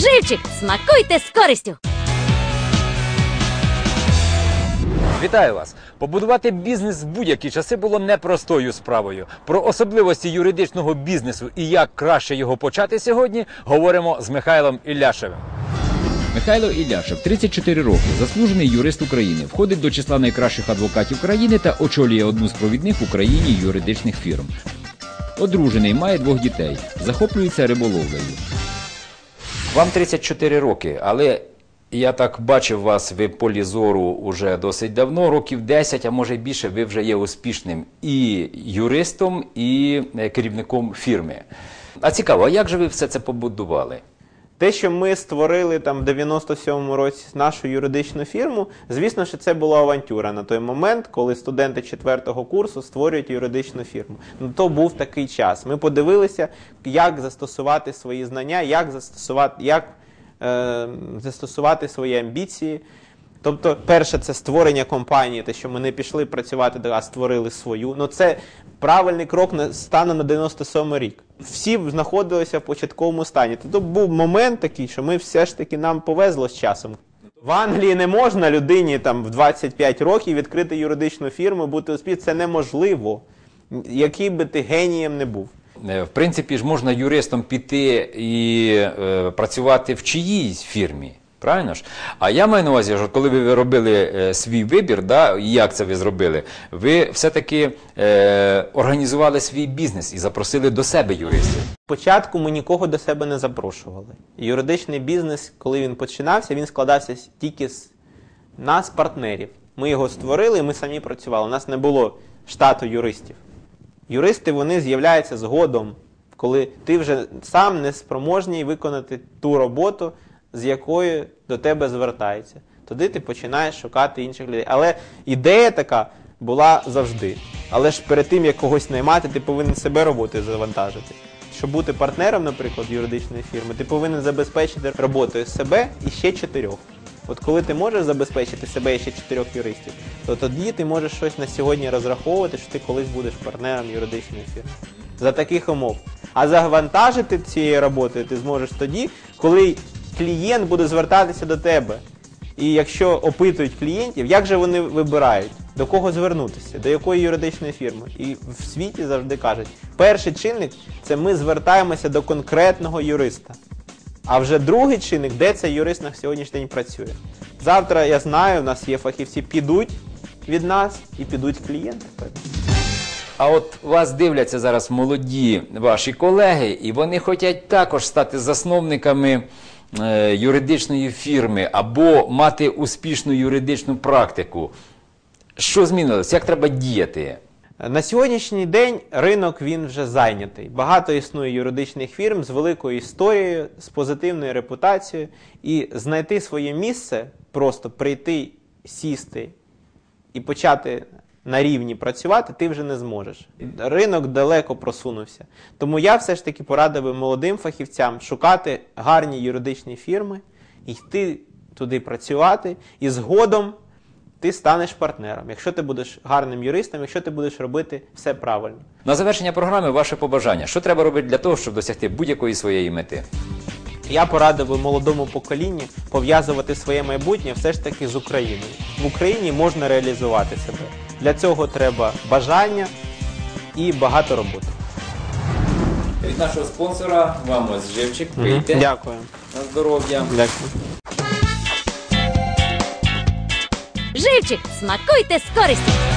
Живчик, смакуйте з користю! Вітаю вас! Побудувати бізнес в будь-які часи було непростою справою. Про особливості юридичного бізнесу і як краще його почати сьогодні говоримо з Михайлом Ілляшевим. Михайло Ілляшев, 34 роки, заслужений юрист України, входить до числа найкращих адвокатів країни та очолює одну з провідних в Україні юридичних фірм. Одружений, має двох дітей, захоплюється риболовлею. Вам 34 роки, але я так бачив вас в полі зору уже досить давно, років 10, а може більше, ви вже є успішним і юристом, і е, керівником фірми. А цікаво, а як же ви все це побудували? Те, що ми створили там в 97-му році нашу юридичну фірму, звісно, що це була авантюра на той момент, коли студенти четвертого курсу створюють юридичну фірму. Ну то був такий час. Ми подивилися, як застосувати свої знання, як застосувати, як, е, застосувати свої амбіції. Тобто, перше, це створення компанії, те, що ми не пішли працювати, а створили свою. Ну це правильний крок на стану на 97 рік. Всі знаходилися в початковому стані. Тобто був момент такий, що ми все ж таки нам повезло з часом. В Англії не можна людині там в 25 років відкрити юридичну фірму, бути успішним. Це неможливо, який би ти генієм не був. Е, В принципі ж можна юристом піти і е, працювати в чиїсь фірмі. Правильно ж? А я маю на увазі, що коли ви робили е, свій вибір, да, як це ви зробили, ви все-таки е, організували свій бізнес і запросили до себе юристів. Спочатку ми нікого до себе не запрошували. Юридичний бізнес, коли він починався, він складався тільки з нас, партнерів. Ми його створили, ми самі працювали. У нас не було штату юристів. Юристи вони з'являються згодом, коли ти вже сам не спроможний виконати ту роботу, з якою до тебе звертаються. Тоді ти починаєш шукати інших людей. Але ідея така була завжди. Але ж перед тим, як когось наймати, ти повинен себе роботою завантажити. Щоб бути партнером, наприклад, юридичної фірми, ти повинен забезпечити роботою себе і ще чотирьох. От коли ти можеш забезпечити себе і ще чотирьох юристів, то тоді ти можеш щось на сьогодні розраховувати, що ти колись будеш партнером юридичної фірми. За таких умов. А завантажити цією роботою ти зможеш тоді, коли клієнт буде звертатися до тебе. І якщо опитують клієнтів, як же вони вибирають, до кого звернутися, до якої юридичної фірми. І в світі завжди кажуть, перший чинник це ми звертаємося до конкретного юриста. А вже другий чинник, де цей юрист на сьогоднішній день працює. Завтра я знаю, у нас є фахівці, підуть від нас і підуть клієнти. А от вас дивляться зараз молоді ваші колеги, і вони хочуть також стати засновниками юридичної фірми або мати успішну юридичну практику. Що змінилось? Як треба діяти? На сьогоднішній день ринок він вже зайнятий. Багато існує юридичних фірм з великою історією, з позитивною репутацією, і знайти своє місце, просто прийти, сісти і почати на рівні працювати, ти вже не зможеш. Ринок далеко просунувся. Тому я все ж таки порадив би молодим фахівцям шукати гарні юридичні фірми, йти туди працювати і згодом ти станеш партнером, якщо ти будеш гарним юристом, якщо ти будеш робити все правильно. На завершення програми ваше побажання. Що треба робити для того, щоб досягти будь-якої своєї мети? Я порадив би молодому поколінню пов'язувати своє майбутнє все ж таки з Україною. В Україні можна реалізувати себе. Для цього треба бажання і багато роботи. Від нашого спонсора вам ось живчик. Пийте Дякую. на здоров'я. Дякую. Живчик, смакуйте з користю!